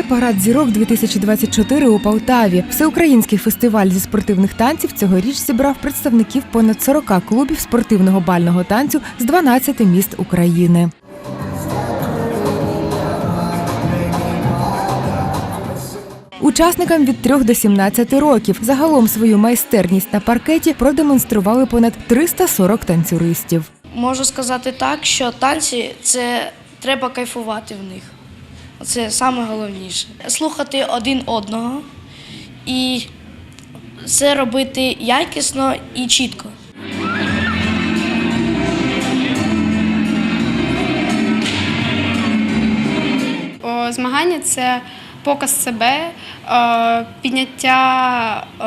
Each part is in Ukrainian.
Парад зірок 2024 у Полтаві. Всеукраїнський фестиваль зі спортивних танців цьогоріч зібрав представників понад 40 клубів спортивного бального танцю з 12 міст України. Учасникам від 3 до 17 років загалом свою майстерність на паркеті продемонстрували понад 340 танцюристів. Можу сказати так, що танці це треба кайфувати в них. Це саме головніше. Слухати один одного і це робити якісно і чітко. Змагання це показ себе, е, підняття е,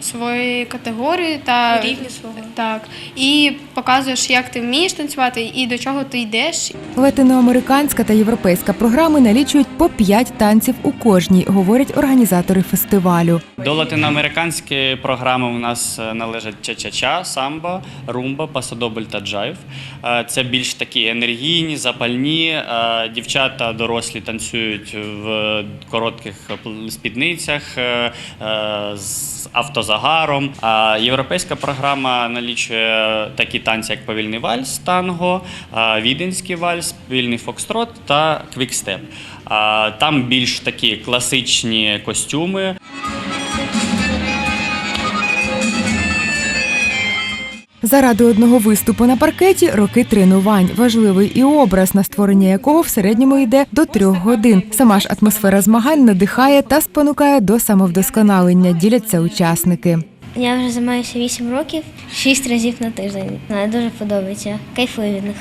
своєї категорії та Рівня свого. Так. І показуєш, як ти вмієш танцювати і до чого ти йдеш. Латиноамериканська та європейська програми налічують по 5 танців у кожній, говорять організатори фестивалю. До латиноамериканської програми у нас е, належать ча-ча-ча, самбо, румба, пасодобль та джайв. Це більш такі енергійні, запальні. Дівчата дорослі танцюють в коротких пл- спідницях е, е, з автозагаром. А європейська програма налічує такі танці, як повільний вальс, танго, е, віденський вальс, вільний фокстрот та квікстеп. Там більш такі класичні костюми. Заради одного виступу на паркеті роки тренувань. Важливий і образ, на створення якого в середньому йде до трьох годин. Сама ж атмосфера змагань надихає та спонукає до самовдосконалення. Діляться учасники. Я вже займаюся 8 років, 6 разів на тиждень. Мені дуже подобається. Кайфую від них.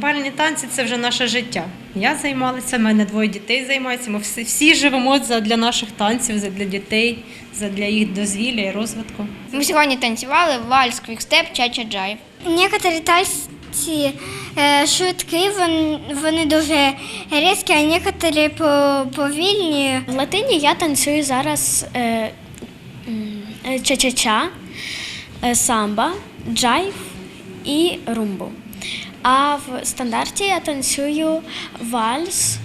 Бальні танці це вже наше життя. Я займалася, в мене двоє дітей займаються. Ми всі, всі живемо для наших танців, для дітей, для їх дозвілля і розвитку. Ми сьогодні танцювали вальс, квікстеп, чача джайв. Некоторі танці е, швидкі, вони, вони дуже різкі, а некоторі повільні. В латині я танцюю зараз е, м, ча-ча-ча, е, самба, джайв і румбу. А в стандарті я танцюю вальс,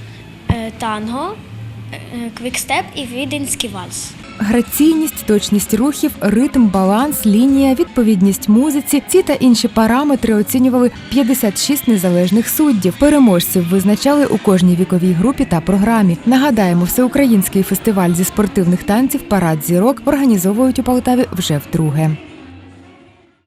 е, танго, е, квікстеп і віденський вальс. Граційність, точність рухів, ритм, баланс, лінія, відповідність музиці. Ці та інші параметри оцінювали 56 незалежних суддів. Переможців визначали у кожній віковій групі та програмі. Нагадаємо, всеукраїнський фестиваль зі спортивних танців Парад зірок організовують у Полтаві вже вдруге.